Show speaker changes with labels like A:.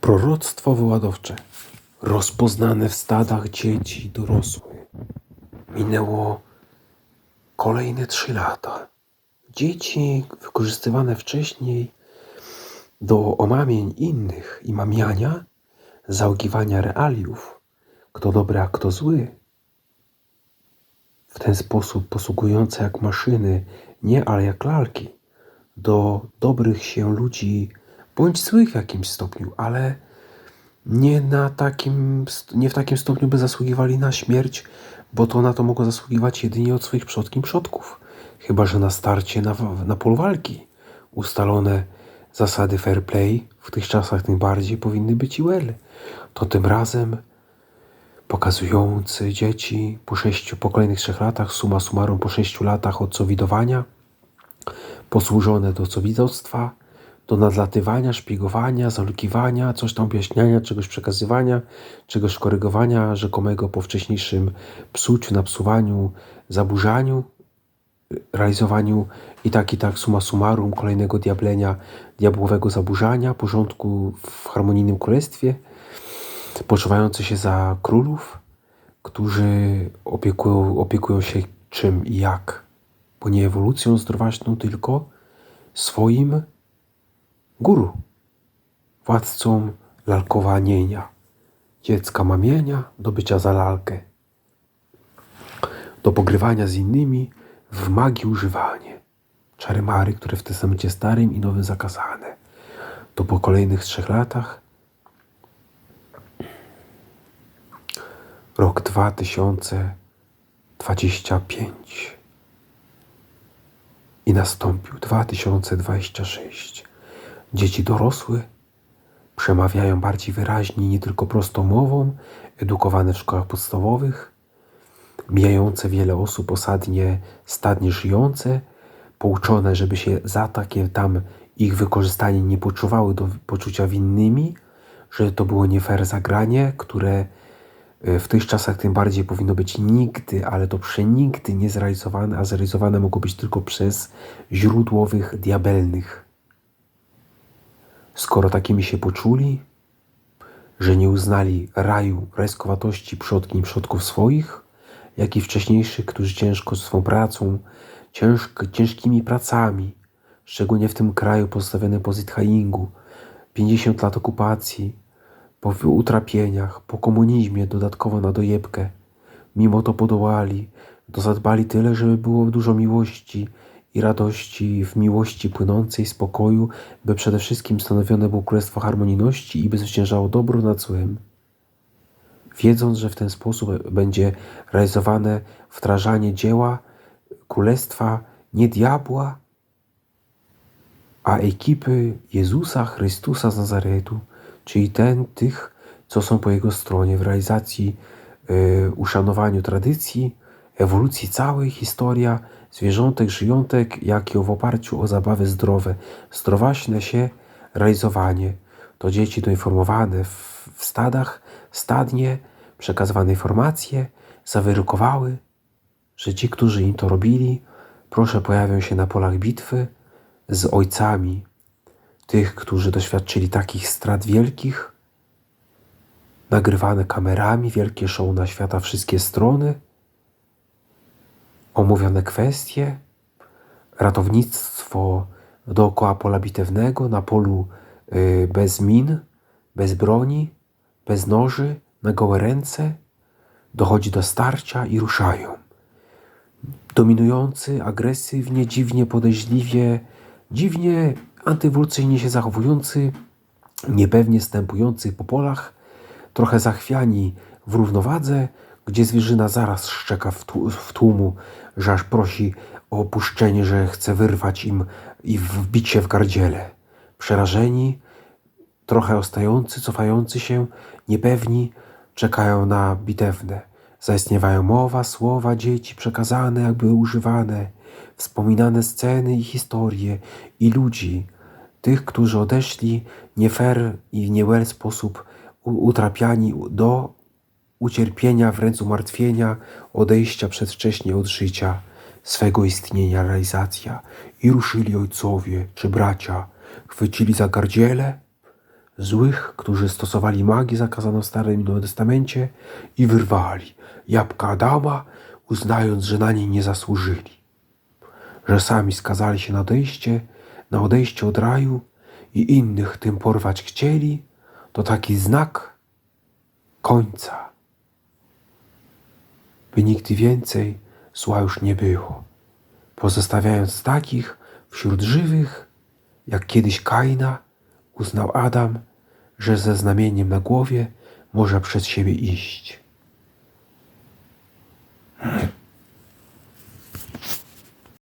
A: Proroctwo wyładowcze, rozpoznane w stadach dzieci dorosłych. Minęło kolejne trzy lata. Dzieci wykorzystywane wcześniej do omamień innych i mamiania, zaogiwania realiów, kto dobry, a kto zły, w ten sposób posługujące jak maszyny, nie ale jak lalki, do dobrych się ludzi, bądź złych w jakimś stopniu, ale nie, na takim, nie w takim stopniu, by zasługiwali na śmierć, bo to na to mogło zasługiwać jedynie od swoich przodkim przodków. Chyba, że na starcie na, na polu walki ustalone zasady fair play w tych czasach tym bardziej powinny być i well. To tym razem pokazujący dzieci po sześciu, po kolejnych trzech latach, suma summarum po sześciu latach od covidowania, posłużone do cowidowstwa, do nadlatywania, szpiegowania, zalukiwania, coś tam objaśniania, czegoś przekazywania, czegoś korygowania rzekomego po wcześniejszym psuciu, napsuwaniu, zaburzaniu, realizowaniu i tak i tak suma summarum kolejnego diablenia, diabłowego zaburzania, porządku w harmonijnym królestwie, poczuwający się za królów, którzy opiekują, opiekują się czym i jak, nie ewolucją zdrowaśną, tylko swoim guru, władcą lalkowanienia, dziecka mamienia do bycia za lalkę, do pogrywania z innymi w magii używanie. Czary mary, które w testamencie starym i nowym zakazane. To po kolejnych trzech latach rok 2025 i nastąpił 2026. Dzieci dorosłe przemawiają bardziej wyraźnie, nie tylko prostą mową, edukowane w szkołach podstawowych, mijające wiele osób osadnie, stadnie żyjące, pouczone, żeby się za takie tam ich wykorzystanie nie poczuwały do poczucia winnymi, że to było nie fair zagranie, które w tych czasach tym bardziej powinno być nigdy, ale to przenigdy nie zrealizowane, a zrealizowane mogło być tylko przez źródłowych diabelnych. Skoro takimi się poczuli, że nie uznali raju, rajskowatości przodki i przodków swoich, jak i wcześniejszych, którzy ciężko swą pracą, ciężk, ciężkimi pracami, szczególnie w tym kraju pozostawionym po Zithaingu, 50 lat okupacji, po utrapieniach, po komunizmie dodatkowo na dojebkę, mimo to podołali, to zadbali tyle, żeby było dużo miłości i radości, w miłości płynącej, spokoju, by przede wszystkim stanowione było królestwo harmonijności i by zwyciężało dobro nad złem. Wiedząc, że w ten sposób będzie realizowane wdrażanie dzieła Królestwa nie diabła, a ekipy Jezusa Chrystusa z Nazaretu, czyli ten, tych, co są po Jego stronie w realizacji, yy, uszanowaniu tradycji, ewolucji całej historia zwierzątek, żyjątek, jak i w oparciu o zabawy zdrowe, zdrowaśne się realizowanie. To dzieci doinformowane w, w stadach, stadnie, przekazywane informacje zawyrokowały, że ci, którzy im to robili, proszę pojawią się na polach bitwy z ojcami tych, którzy doświadczyli takich strat wielkich, nagrywane kamerami, wielkie show na świata wszystkie strony, omówione kwestie, ratownictwo dookoła pola bitewnego, na polu y, bez min, bez broni, bez noży, na gołe ręce, dochodzi do starcia i ruszają. Dominujący, agresywnie, dziwnie, podejrzliwie, dziwnie antywolucyjnie się zachowujący, niepewnie stępujący po polach, trochę zachwiani w równowadze, gdzie zwierzyna zaraz szczeka w tłumu, że aż prosi o opuszczenie, że chce wyrwać im i wbić się w gardziele. Przerażeni, trochę ostający, cofający się, niepewni, czekają na bitewne. Zaistniewają mowa, słowa dzieci przekazane, jakby używane, wspominane sceny i historie i ludzi, tych, którzy odeszli nie fair i w niewel sposób utrapiani do ucierpienia, wręcz umartwienia, odejścia przedwcześnie od życia, swego istnienia, realizacja. I ruszyli ojcowie czy bracia, chwycili za gardziele, złych, którzy stosowali magię zakazaną w Starym Testamencie i wyrwali jabłka Adama, uznając, że na nie nie zasłużyli, że sami skazali się na odejście, na odejście od raju i innych tym porwać chcieli, to taki znak końca, by nigdy więcej zła już nie było, pozostawiając takich wśród żywych, jak kiedyś Kaina uznał Adam, że ze znamieniem na głowie może przed siebie iść.